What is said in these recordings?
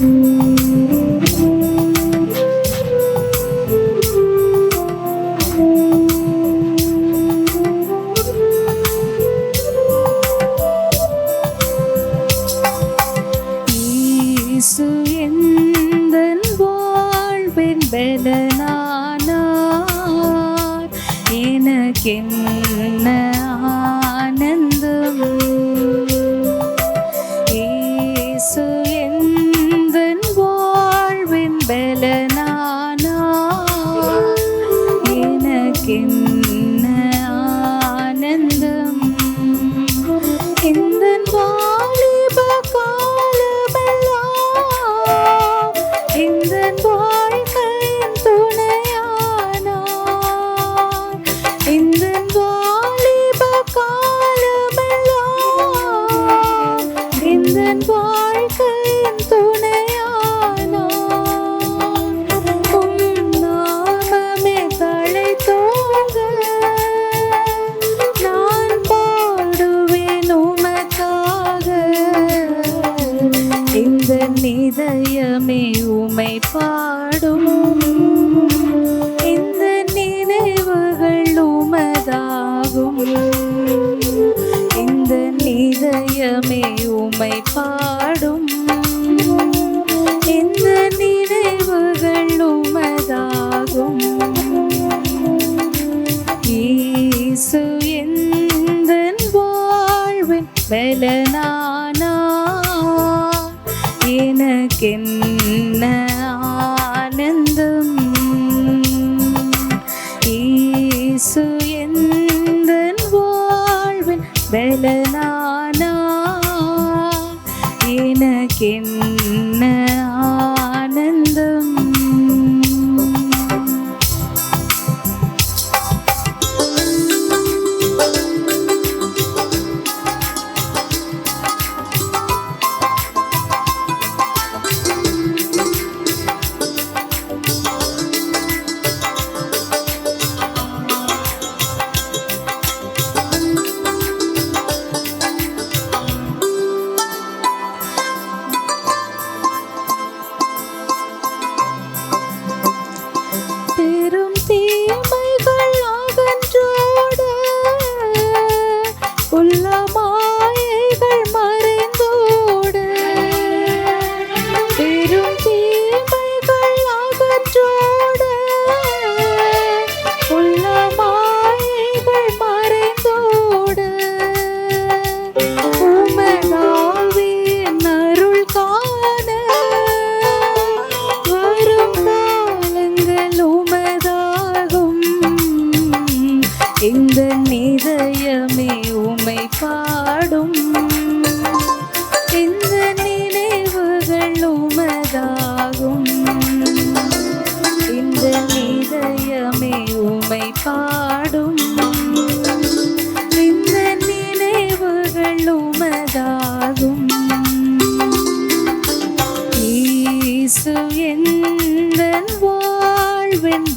you பலனானா எனக்கென்ன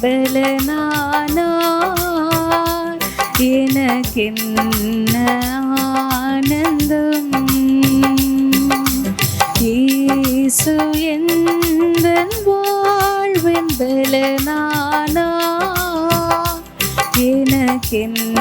பிரபலனானார் எனக்கென்ன ஆனந்தம்? இயேசு எந்த வாழ்வெம்பலனானார் எனக்கென்ன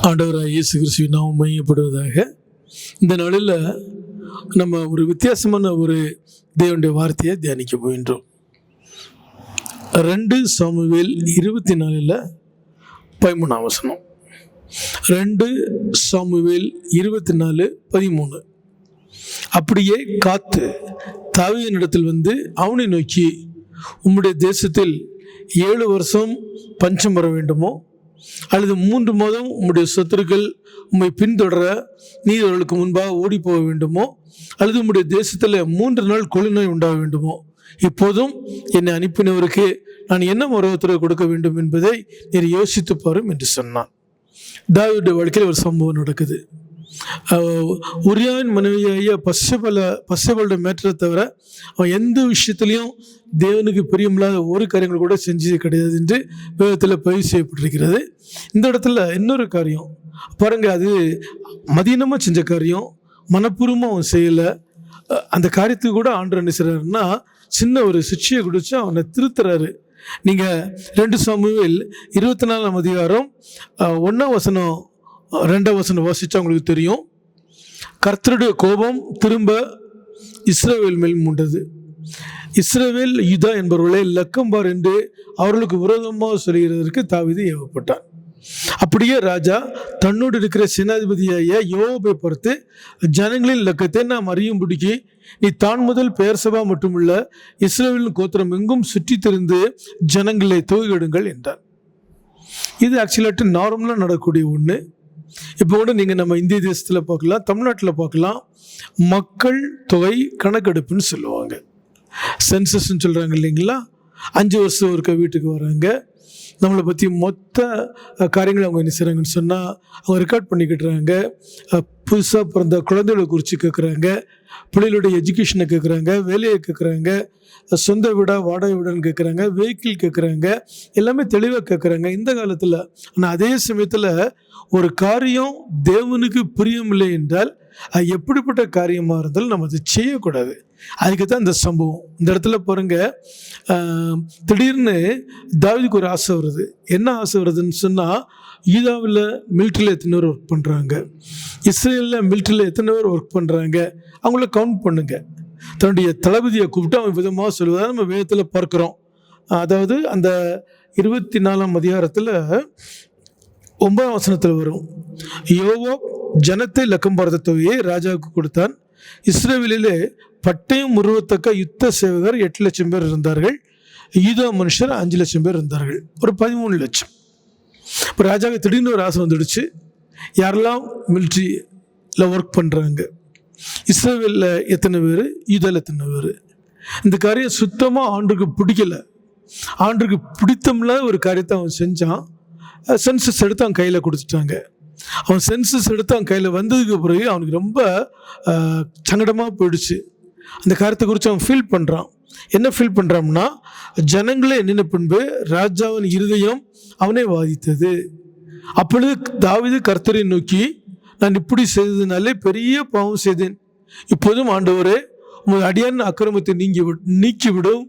ஆண்டவராக இயேசு கிறிஸ்துவின் நாம் மையப்படுவதாக இந்த நாளில் நம்ம ஒரு வித்தியாசமான ஒரு தேவனுடைய வார்த்தையை தியானிக்க போகின்றோம். ரெண்டு சாமுவேல் இருபத்தி நாலில் பதிமூணாம் வசனம். ரெண்டு சாமுவேல் இருபத்தி நாலு பதிமூணு. அப்படியே காத்து தாவியனிடத்தில் வந்து அவனை நோக்கி உம்முடைய தேசத்தில் ஏழு வருஷம் பஞ்சம் வர வேண்டுமோ? அல்லது மூன்று மாதம் உம்முடைய சத்துருக்கள் உம்மை பின்தொடர நீர் அவர்களுக்கு முன்பாக ஓடி போக வேண்டுமோ? அல்லது உம்முடைய தேசத்தில் மூன்று நாள் கொழுநோய் உண்டாக வேண்டுமோ? இப்போதும் என்னை அனுப்பினவருக்கு நான் என்ன உறவுத்துறை கொடுக்க வேண்டும் என்பதை நீர் யோசித்து பாரும் என்று சொன்னான். தாவியுடைய வாழ்க்கையில் ஒரு சம்பவம் நடக்குது. உரியாவின் மனைவியாகிய பஸ்யபல பஸ்யபலுடைய மேற்றத்தை தவிர அவன் எந்த விஷயத்துலையும் தேவனுக்கு பிரியமில்லாத ஒரு காரியங்கள் கூட செஞ்சது கிடையாது என்று வேதத்தில் பதிவு செய்யப்பட்டிருக்கிறது. இந்த இடத்துல இன்னொரு காரியம். பாருங்க அது மதியனமாக செஞ்ச காரியம். மனப்பூர்வமாக அவன் செய்யலை. அந்த காரியத்துக்கு கூட ஆண்டு என்ன செய்கிறாருன்னா சின்ன ஒரு சிக்ஷையை குடிச்சு அவனை திருத்துறாரு. நீங்கள் ரெண்டு சாமுவேல் இருபத்தி நாலாம் அதிகாரம் ஒன்றாம் வசனம் ரெண்டாம் வசனம் வாசித்தா உங்களுக்கு தெரியும். கர்த்தருடைய கோபம் திரும்ப இஸ்ரேவேல் மேல் மூண்டது. இஸ்ரேவேல் யுதா என்பவர்களை லக்கம்பார் என்று அவர்களுக்கு விரோதமாக சொல்கிறதற்கு தாவீது ஏவப்பட்டான். அப்படியே ராஜா தன்னோடு இருக்கிற சேனாதிபதியாய யோபை பொறுத்து ஜனங்களின் லக்கத்தை நாம் அறியும்படிக்கு நீ தான் முதல் பெயர் சபா மட்டுமல்ல இஸ்ரேலின் கோத்திரம் எங்கும் சுற்றி திறந்து ஜனங்களை தொகுகிடுங்கள் என்றார் இது ஆக்சுவலாட்டு நார்மலாக நடக்கக்கூடிய ஒன்று இப்போ கூட நீங்கள் நம்ம இந்திய தேசத்தில் பார்க்கலாம் தமிழ்நாட்டில் பார்க்கலாம். மக்கள் தொகை கணக்கெடுப்புன்னு சொல்லுவாங்க. சென்சஸ்ன்னு சொல்கிறாங்க இல்லைங்களா? அஞ்சு வருஷம் இருக்க வீட்டுக்கு வராங்க. நம்மளை பற்றி மொத்த காரியங்களை அவங்க என்ன செய்கிறாங்கன்னு சொன்னால் அவங்க ரெக்கார்ட் பண்ணிக்கிட்டுறாங்க. புதுசாக பிறந்த குழந்தைகளை குறித்து கேட்குறாங்க பிள்ளைகளுடைய எஜுகேஷனை கேட்குறாங்க வேலையை கேட்குறாங்க சொந்த வீடாக வாடகை வீடான்னு கேட்குறாங்க வெஹிக்கிள் கேட்குறாங்க எல்லாமே தெளிவாக கேட்குறாங்க இந்த காலத்தில் ஆனால் அதே சமயத்தில் ஒரு காரியம் தேவனுக்கு பிரியமில்லை என்றால் அது எப்படிப்பட்ட காரியமாக இருந்தாலும் நம்ம அதை செய்யக்கூடாது. அதுக்கு தான் இந்த சம்பவம். இந்த இடத்துல பாருங்க திடீர்னு தாவிதுக்கு ஒரு ஆசை வருது. என்ன ஆசை வருதுன்னு சொன்னால் ஈதாவில் மில்ட்ரியில் எத்தனை பேர் ஒர்க் பண்ணுறாங்க இஸ்ரேலில் மில்ட்ரியில் எத்தனை பேர் ஒர்க் பண்ணுறாங்க அவங்கள கவுண்ட் பண்ணுங்க. தன்னுடைய தளபதியை கூப்பிட்டு அவன் விதமாக சொல்வதாக நம்ம வேதத்தில் பார்க்குறோம். அதாவது அந்த இருபத்தி நாலாம் அதிகாரத்தில் ஒன்பதாம் வசனத்தில் வரும். யோவோ ஜனத்தை லக்கம் பார்த்த தொகையை ராஜாவுக்கு கொடுத்தான். இஸ்ரேவிலே பட்டயம் உருவத்தக்க யுத்த சேவகர் எட்டு லட்சம் பேர் இருந்தார்கள். ஈதோ மனுஷர் அஞ்சு லட்சம் பேர் இருந்தார்கள். ஒரு பதிமூணு லட்சம். இப்போ ராஜாவுக்கு திடீர்னு ஒரு ஆசை வந்துடுச்சு. யாரெல்லாம் மிலிட்ரியில் ஒர்க் பண்ணுறாங்க இஸ்ரேலில் எத்தனை பேர்? ஈதோவில் எத்தனை பேர்? இந்த காரியம் சுத்தமாக ஆண்டுக்கு பிடிக்கல. ஆண்டுக்கு பிடித்தம்ல ஒரு காரியத்தை அவன் செஞ்சான். சென்சஸ் எடுத்து அவன் கையில் கொடுத்துட்டாங்க. அவன் சென்சஸ் எடுத்து அவன் கையில் வந்ததுக்கு பிறகு அவனுக்கு ரொம்ப சங்கடமாக போயிடுச்சு. அந்த காரியத்தை குறித்து அவன் ஃபீல் பண்ணுறான் என்ன ஃபீல் பண்ணுறான்னா ஜனங்களே எண்ணின பின்பு ராஜாவின் இருதயம் அவனை வாதித்தது. அப்பொழுது தாவீது கர்த்தரை நோக்கி நான் இப்படி செய்ததுனாலே பெரிய பாவம் செய்தேன். இப்போதும் ஆண்டவரே உங்கள் அடியான் அக்கிரமத்தை நீங்கி நீக்கிவிடும்.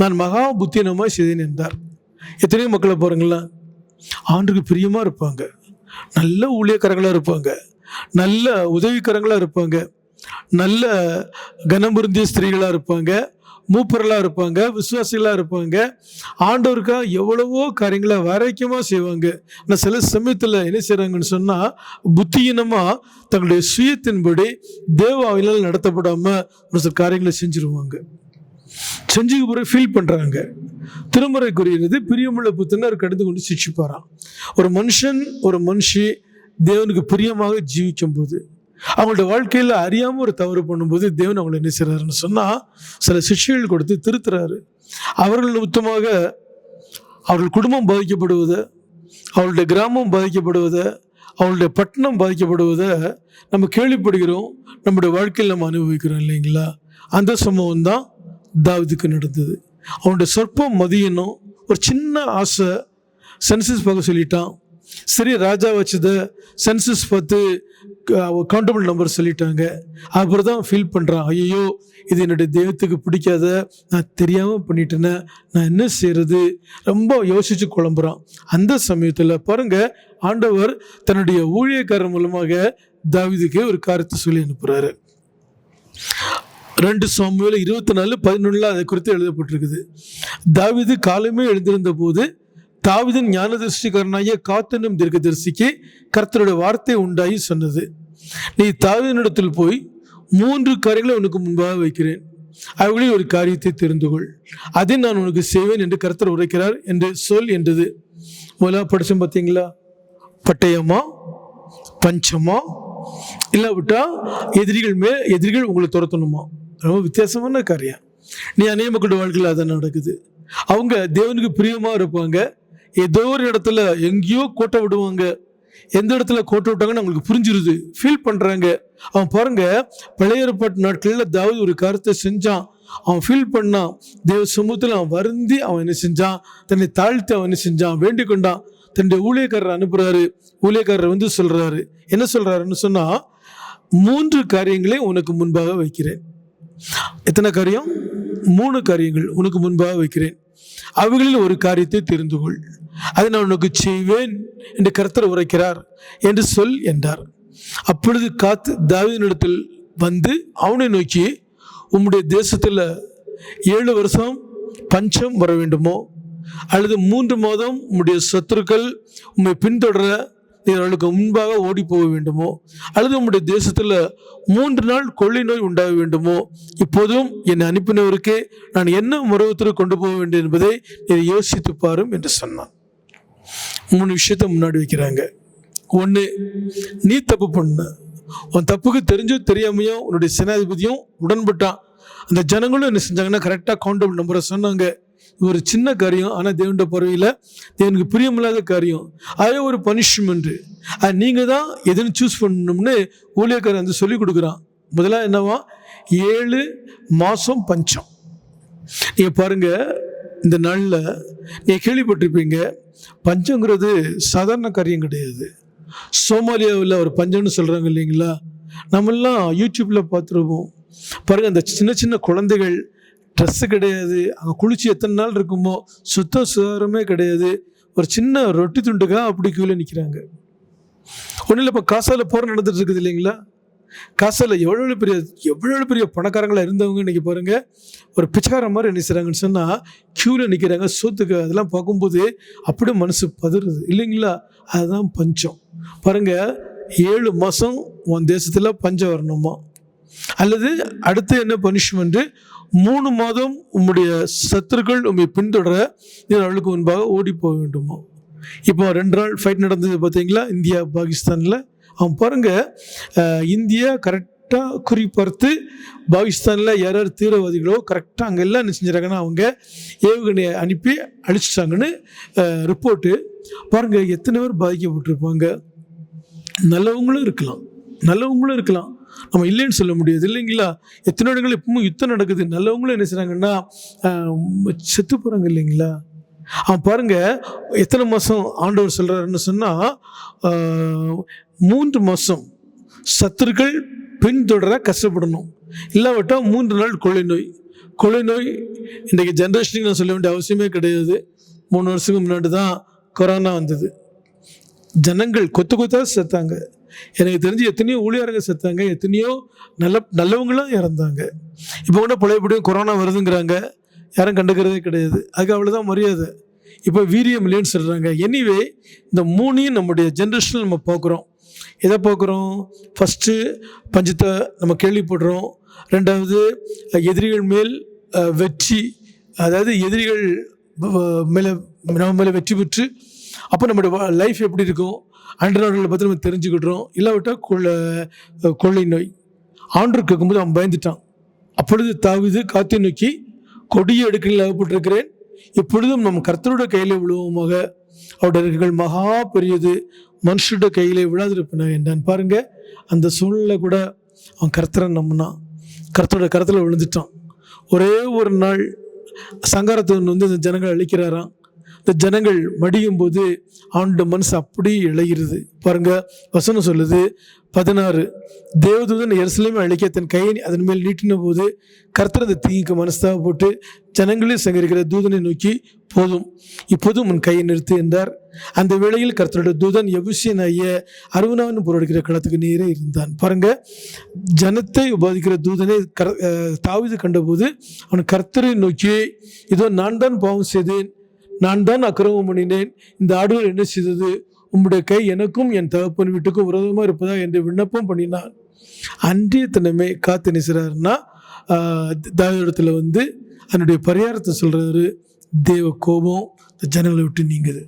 நான் மகா புத்தினமாக செய்தேன் என்றார். எத்தனையோ மக்களை பாருங்களேன் ஆண்டுக்கு பிரியமாக இருப்பாங்க. நல்ல ஊழியக்காரங்களாக இருப்பாங்க. நல்ல உதவிக்காரங்களாக இருப்பாங்க. நல்ல கனமுருந்திய ஸ்திரீகளாக இருப்பாங்க. மூப்பர்களாக இருப்பாங்க. விசுவாசிகளாக இருப்பாங்க. ஆண்டவருக்காக எவ்வளவோ காரியங்களை வரைக்கமாக செய்வாங்க. ஆனால் சில சமயத்தில் என்ன செய்கிறாங்கன்னு சொன்னால் புத்தியினமாக தங்களுடைய சுயத்தின்படி தேவாவினால் நடத்தப்படாமல் ஒரு சில காரியங்களை செஞ்சுருவாங்க. செஞ்சுக்கு பிறகு ஃபீல் பண்ணுறாங்க திருமுறை கூறுகிறது பிரியமுள்ள புத்தனர் கடந்து கொண்டு சிக்ஷிப்பாராம். ஒரு மனுஷன் ஒரு மனுஷி தேவனுக்கு பிரியமாக ஜீவிக்கும் போது அவங்களோட வாழ்க்கையில் அறியாமல் ஒரு தவறு பண்ணும்போது தேவன் அவங்களை என்ன செய்கிறாருன்னு சொன்னால் சில சிஷ்யங்கள் கொடுத்து திருத்துறாரு. அவர்கள் நிமித்தமாக அவர்கள் குடும்பம் பாதிக்கப்படுவதை அவர்களுடைய கிராமம் பாதிக்கப்படுவதை அவளுடைய பட்டணம் பாதிக்கப்படுவதை நம்ம கேள்விப்படுகிறோம். நம்முடைய வாழ்க்கையில் நம்ம அனுபவிக்கிறோம் இல்லைங்களா? அந்த சம்பவம் தான் தாவிதுக்கு நடந்தது. அவனுடைய சொற்பம் மதியனும் ஒரு சின்ன ஆசை. சென்சஸ் பார்க்க சொல்லிட்டான். சரி ராஜா வச்சதை சென்சஸ் பார்த்து கவுண்டபிள் நம்பர் சொல்லிட்டாங்க. அப்புறம் தான் ஃபீல் பண்ணுறான் ஐயோ இது என்னுடைய தெய்வத்துக்கு பிடிக்காத நான் தெரியாமல் பண்ணிட்டேனே நான் என்ன செய்கிறது ரொம்ப யோசித்து குழம்புறான். அந்த சமயத்தில் பாருங்க ஆண்டவர் தன்னுடைய ஊழியக்காரர் மூலமாக தாவிதுக்கு ஒரு காரியத்தை சொல்லி அனுப்புகிறாரு ரெண்டு சாமுவேல இருபத்தி நாலு பதினொன்றில் அதை குறித்து எழுதப்பட்டிருக்குது. தாவீது காலமே எழுந்திருந்த போது தாவிதன் ஞானதர்ஷிகரனாகிய காத்தனும் தீர்க்கதரிசிக்கு கர்த்தருடைய வார்த்தை உண்டாகி சொன்னது. நீ தாவிதனிடத்தில் போய் மூன்று காரியங்களை உனக்கு முன்பாக வைக்கிறேன். அவர்களில் ஒரு காரியத்தை தெரிந்து கொள். அதை நான் உனக்கு செய்வேன் என்று கர்த்தர் உரைக்கிறார் என்று சொல் என்றது. முதல்ல படிச்சோம் பார்த்தீங்களா? பட்டயமா? பஞ்சமா? இல்லாவிட்டா எதிரிகள் மேல் எதிரிகள் உங்களை துரத்தணுமா? ரொம்ப வித்தியாசமான காரியம். நீ அநேக மக்களோட வாழ்க்கையில் அதான் நடக்குது. அவங்க தேவனுக்கு பிரியமாக இருப்பாங்க. ஏதோ ஒரு இடத்துல எங்கேயோ கோட்டை விடுவாங்க. எந்த இடத்துல கோட்டை விட்டாங்கன்னு அவங்களுக்கு புரிஞ்சிருது. ஃபீல் பண்ணுறாங்க அவன் பாருங்க பழைய ஏற்பாட்டு நாட்களில் தாவது ஒரு கருத்தை செஞ்சான். அவன் ஃபீல் பண்ணான். தேவ சமூகத்தில் அவன் வருந்தி அவன் என்ன செஞ்சான்? தன்னை தாழ்த்தி அவன் என்ன செஞ்சான்? வேண்டிக் கொண்டான். தன்னுடைய ஊழியக்காரர் அனுப்புகிறாரு ஊழியக்காரர் வந்து சொல்கிறாரு என்ன சொல்கிறாருன்னு சொன்னால் மூன்று காரியங்களை உனக்கு முன்பாக வைக்கிறேன். எத்தனை காரியம்? மூணு காரியங்கள் உனக்கு முன்பாக வைக்கிறேன். அவைகளில் ஒரு காரியத்தை தெரிந்து கொள். அதை நான் உனக்கு செய்வேன் என்று கர்த்தர் உரைக்கிறார் என்று சொல் என்றார். அப்பொழுது காத்து தாவீதினிடத்தில் வந்து அவனை நோக்கி உம்முடைய தேசத்தில் ஏழு வருஷம் பஞ்சம் வர வேண்டுமோ? அல்லது மூன்று மாதம் உம்முடைய சத்துருக்கள் உம்மை பின்தொடர நீர் அவளுக்கு முன்பாக ஓடி போக வேண்டுமோ? அல்லது உம்முடைய தேசத்தில் மூன்று நாள் கொள்ளை நோய் உண்டாக வேண்டுமோ? இப்போதும் என்னை அனுப்பினவருக்கே நான் என்ன மருவத்திற்கு கொண்டு போக வேண்டும் என்பதை நீர் யோசித்து பாரும் என்று சொன்னான். மூணு விஷயத்தை முன்னாடி வைக்கிறாங்க. ஒன்று நீ தப்பு பண்ண. உன் தப்புக்கு தெரிஞ்சோ தெரியாமையோ உன்னுடைய சேனாதிபதியும் உடன்பட்டான். அந்த ஜனங்களும் என்ன செஞ்சாங்கன்னா கரெக்டாக கவுண்டபிள் நம்பரை சொன்னாங்க. ஒரு சின்ன காரியம் ஆனால் தேவனுடைய பறவையில் தேவனுக்கு பிரியமில்லாத காரியம். அதே ஒரு பனிஷ்மெண்ட்டு அது நீங்கள் தான் எதுன்னு சூஸ் பண்ணணும்னு ஊழியக்காரன் வந்து சொல்லி கொடுக்குறான். முதலாக என்னவா? ஏழு மாதம் பஞ்சம். நீங்கள் பாருங்கள் இந்த நாளில் நீங்கள் கேள்விப்பட்டிருப்பீங்க பஞ்சங்கிறது சாதாரண காரியம் கிடையாது. சோமாலியாவில் ஒரு பஞ்சம்னு சொல்கிறாங்க இல்லைங்களா? நம்மெல்லாம் யூடியூப்பில் பார்த்துருப்போம். பாருங்கள் அந்த சின்ன சின்ன குழந்தைகள் ட்ரெஸ்ஸு கிடையாது. அங்கே குளிச்சு எத்தனை நாள் இருக்குமோ சுத்த சுதாரமே கிடையாது. ஒரு சின்ன ரொட்டி துண்டுக்காக அப்படி கீழே நிற்கிறாங்க ஒன்றும் இல்லை இப்போ காசால் போர் நடந்துட்டு இருக்குது இல்லைங்களா? காசால எவ்வளோ பெரிய எவ்வளோ பெரிய பணக்காரங்களாக இருந்தவங்க இன்னைக்கு பாருங்கள் ஒரு பிச்சைக்கார மாதிரி என்ன செய்கிறாங்கன்னு சொன்னால் க்யூவில் நிற்கிறாங்க சோத்துக்கு அதெல்லாம் பார்க்கும்போது அப்படியே மனசு பதறுது. இல்லைங்களா? அதுதான் பஞ்சம். பாருங்கள் ஏழு மாதம் உன் தேசத்தில் பஞ்சம் வரணுமா? அல்லது அடுத்து என்ன பனிஷ்மெண்ட்டு மூணு மாதம் உம்முடைய சத்துருக்கள் உம்மை பின்தொடர நீர் அவளுக்கு முன்பாக ஓடி போக வேண்டுமா. இப்போ ரெண்டு நாள் ஃபைட் நடந்தது பார்த்தீங்களா? இந்தியா பாகிஸ்தானில். அவன் பாருங்க இந்தியா கரெக்டாக குறிப்பார்த்து பாகிஸ்தானில் யார் யார் தீவிரவாதிகளோ கரெக்டாக அங்கே எல்லாம் என்ன செஞ்சுறாங்கன்னா அவங்க ஏவுகணையை அனுப்பி அழிச்சிட்டாங்கன்னு ரிப்போர்ட்டு பாருங்கள் எத்தனை பேர் பாதிக்கப்பட்டிருப்பாங்க? நல்லவங்களும் இருக்கலாம். நல்லவங்களும் இருக்கலாம். நம்ம இல்லைன்னு சொல்ல முடியாது. இல்லைங்களா? எத்தனை இடங்கள் எப்பவும் யுத்தம் நடக்குது. நல்லவங்களும் என்ன செய்கிறாங்கன்னா செத்து போகிறாங்க இல்லைங்களா? அவன் பாருங்கள் எத்தனை மாதம் ஆண்டவர் சொல்கிறாருன்னு சொன்னால் மூன்று மாதம் சத்துருக்கள் பின்தொடர கஷ்டப்படணும். இல்லாவிட்டால் மூன்று நாள் கொள்ளை நோய். கொள்ளை நோய் இன்றைக்கு ஜென்ரேஷனுக்கு நான் சொல்ல வேண்டிய அவசியமே கிடையாது. மூணு வருஷத்துக்கு முன்னாடி தான் கொரோனா வந்தது. ஜனங்கள் கொத்து கொத்தாக செத்தாங்க. எனக்கு தெரிஞ்சு எத்தனையோ ஊழியர்கள் செத்தாங்க எத்தனையோ நல்ல நல்லவங்களும் இறந்தாங்க. இப்போ கூட பழையபடியும் கொரோனா வருதுங்கிறாங்க. யாரும் கண்டுக்கிறதே கிடையாது. அதுக்கு அவ்வளோதான் மரியாதை. இப்போ வீரியம் இல்லைன்னு சொல்கிறாங்க எனிவே இந்த மூணையும் நம்முடைய ஜென்ரேஷனில் நம்ம பார்க்குறோம். எதை பார்க்குறோம்? ஃபஸ்ட்டு பஞ்சத்தை நம்ம கேள்விப்படுறோம். ரெண்டாவது எதிரிகள் மேல் வெற்றி. அதாவது எதிரிகள் மேலே நம்ம மேலே வெற்றி பெற்று அப்போ நம்மளுடைய லைஃப் எப்படி இருக்கும்? அண்டை பற்றி நம்ம தெரிஞ்சுக்கிட்டுறோம் இல்லாவிட்டால் கொள்ளை கொள்ளை நோய். ஆண்டு கேட்கும்போது அவன் பயந்துட்டான். அப்பொழுது தாவிது காத்தை நோக்கி கொடிய எடுக்கையில் அகப்பட்டிருக்கிறேன். இப்பொழுதும் நம் கர்த்தருடைய கையில் விழுவோமாக. அவருடைய மகா பெரியது. மனுஷருடைய கையிலே விழாதிருப்பினா என்னன்னு பாருங்க அந்த சூழ்நிலை கூட அவன் கர்த்தரை நம்பினான். கர்த்தரோட கருத்தில் விழுந்துட்டான். ஒரே ஒரு நாள் சங்காரத்தவன் வந்து இந்த ஜனங்கள் அழிக்கிறாராம். இந்த ஜனங்கள் மடியும் போது ஆண்டு மனசு அப்படியே இழைகிறது பாருங்க வசனம் சொல்லுது பதினாறு தேவதூதன் எருசலேமை அழைக்க தன் கையை அதன் மேல் நீட்டின போது கர்த்தர் அந்த தீங்குக்கு மனஸ்தாக போட்டு ஜனங்களில் சங்கரிக்கிற தூதனை நோக்கி போதும் இப்போதும் உன் கையை நிறுத்து என்றார். அந்த வேளையில் கர்த்தருடைய தூதன் எபுசியன் ஐய அருவனாவின் பொருடுகிற களத்துக்கு நேரே இருந்தான். பாருங்க ஜனத்தை உபாதிக்கிற தூதனை கர் தாவிது கண்டபோது அவன் கர்த்தரை நோக்கி இதோ நான் தான் பாவம் செய்தேன். நான் தான் அக்கிரமம் பண்ணினேன். இந்த ஆடுகள் என்ன செய்தது? உம்முடைய கை எனக்கும் என் தகப்பன் வீட்டுக்கும் விரோதமாக இருப்பதா என்று விண்ணப்பம் பண்ணினான். அன்றைய தினமே காத்து நிசுறாருன்னா தாவிடத்தில் வந்து அதனுடைய பரிகாரத்தை சொல்கிறாரு தேவ கோபம் இந்த ஜனங்களை விட்டு நீங்குது.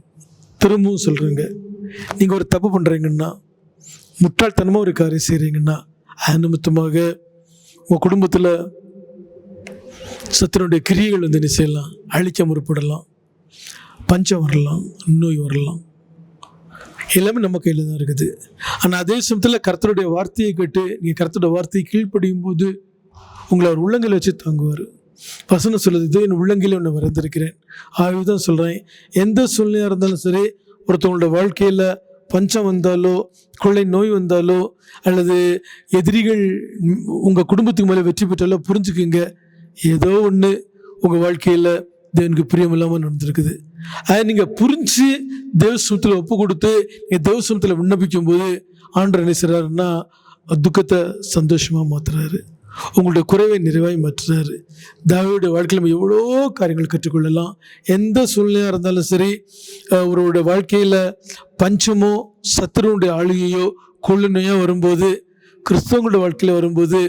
திரும்பவும் சொல்கிறேங்க நீங்கள் ஒரு தப்பு பண்ணுறீங்கன்னா முட்டாள்தனமாக ஒரு காரியம் செய்கிறீங்கன்னா அது நிமித்தமாக உங்கள் குடும்பத்தில் சத்தினுடைய கிரியைகள் வந்து என்ன செய்யலாம்? அழிக்க முற்படலாம் பஞ்சம் வரலாம் நோய் வரலாம் எல்லாமே நம்ம கையில் தான் இருக்குது. ஆனால் அதே சமயத்தில் கர்த்தருடைய வார்த்தையை கேட்டு நீங்கள் கர்த்தருடைய வார்த்தையை கீழ்ப்படியும் போது உங்களை அவர் உள்ளங்கையில் வச்சு தாங்குவார். வசனம் சொல்லுது "இதோ என் உள்ளங்கையில் ஒன்று வரைந்திருக்கிறேன். ஆகவே தான் சொல்கிறேன் எந்த சூழ்நிலையாக இருந்தாலும் சரி ஒருத்தவங்களோட வாழ்க்கையில் பஞ்சம் வந்தாலோ கொள்ளை நோய் வந்தாலோ அல்லது எதிரிகள் உங்கள் குடும்பத்துக்கு மேலே வெற்றி பெற்றாலோ புரிஞ்சுக்குங்க. ஏதோ ஒன்று உங்கள் வாழ்க்கையில் தேவனுக்கு பிரியம் இல்லாமல் நடந்திருக்குது. அதை நீங்கள் புரிஞ்சு தேவசமத்தில் ஒப்பு கொடுத்து நீங்கள் தேவசமத்தில் விண்ணப்பிக்கும் போது ஆண்டு என்ன செய்கிறாருன்னா துக்கத்தை சந்தோஷமாக மாற்றுறாரு உங்களுடைய குறைவை நிறைவாய் மாற்றுறாரு தாவியுடைய வாழ்க்கையில் நம்ம எவ்வளோ காரியங்கள் கற்றுக்கொள்ளலாம். எந்த சூழ்நிலையாக இருந்தாலும் சரி அவருடைய வாழ்க்கையில் பஞ்சமோ சத்துருடைய ஆளுகையோ கொள்ளுனையோ வரும்போது கிறிஸ்தவங்களுடைய வாழ்க்கையில் வரும்போது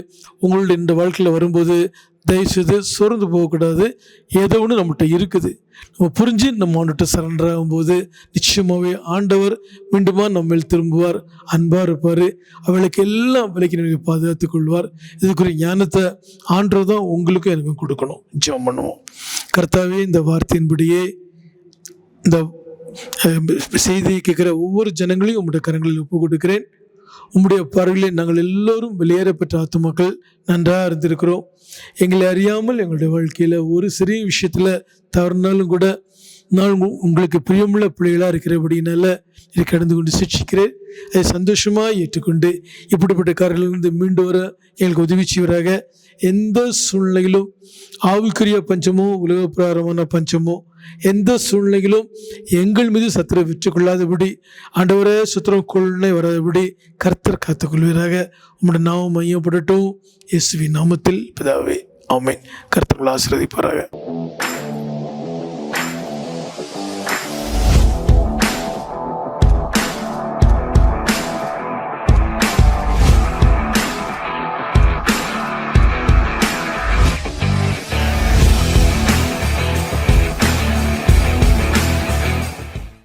உங்களுடைய இந்த வாழ்க்கையில் வரும்போது தயவுசெய்து சோர்ந்து போகக்கூடாது. ஏதோ ஒன்று நம்மகிட்ட இருக்குது. நம்ம புரிஞ்சு நம்ம அவன்கிட்ட சரண்டர் ஆகும்போது நிச்சயமாகவே ஆண்டவர் மீண்டுமா நம்மில் திரும்புவார். அன்பாக இருப்பார். அவளுக்கு எல்லாம் விலைக்கு நீங்கள் பாதுகாத்து கொள்வார். இதுக்குரிய ஞானத்தை ஆண்டவர் தான் உங்களுக்கும் எனக்கும் கொடுக்கணும். ஜெபம் பண்ணுவோம். கர்த்தாவே இந்த வார்த்தையின்படியே இந்த செய்தியை கேட்குற ஒவ்வொரு ஜனங்களையும் உங்களுடைய கரங்களில் ஒப்பு கொடுக்கிறேன் உம்முடைய பார்வையில் நாங்கள் எல்லோரும் வெளியேறப்பட்ட ஆத்துமாக்கள் நன்றாக இருந்திருக்கிறோம். எங்களை அறியாமல் எங்களுடைய வாழ்க்கையில் ஒரு சிறிய விஷயத்தில் தவறினாலும் கூட நான் உங்களுக்கு பிரியமுள்ள பிள்ளைகளாக இருக்கிறபடினால இதை கடந்து கொண்டு சிக்ஷிக்கிறேன். அதை சந்தோஷமாக ஏற்றுக்கொண்டு இப்படிப்பட்ட காரியங்களிலிருந்து மீண்டு வர எங்களுக்கு உதவி செய்வராக. எந்த சூழ்நிலையிலும் ஆவிக்குரிய பஞ்சமோ உலக பிரகாரமான பஞ்சமோ எந்த சூழ்நிலையிலும் எங்கள் மீது சத்திரை விற்று கொள்ளாதபடி ஆண்டவரே சுத்திரம் கொள்ளை வராதபடி கர்த்தர் காத்துக்கொள்வீராக உங்களுடைய நாமம் மையப்படட்டும். இயேசுவின் நாமத்தில் பிதாவே ஆமென். கர்த்தர்கள் உங்களை ஆசீர்வதிப்பாராக.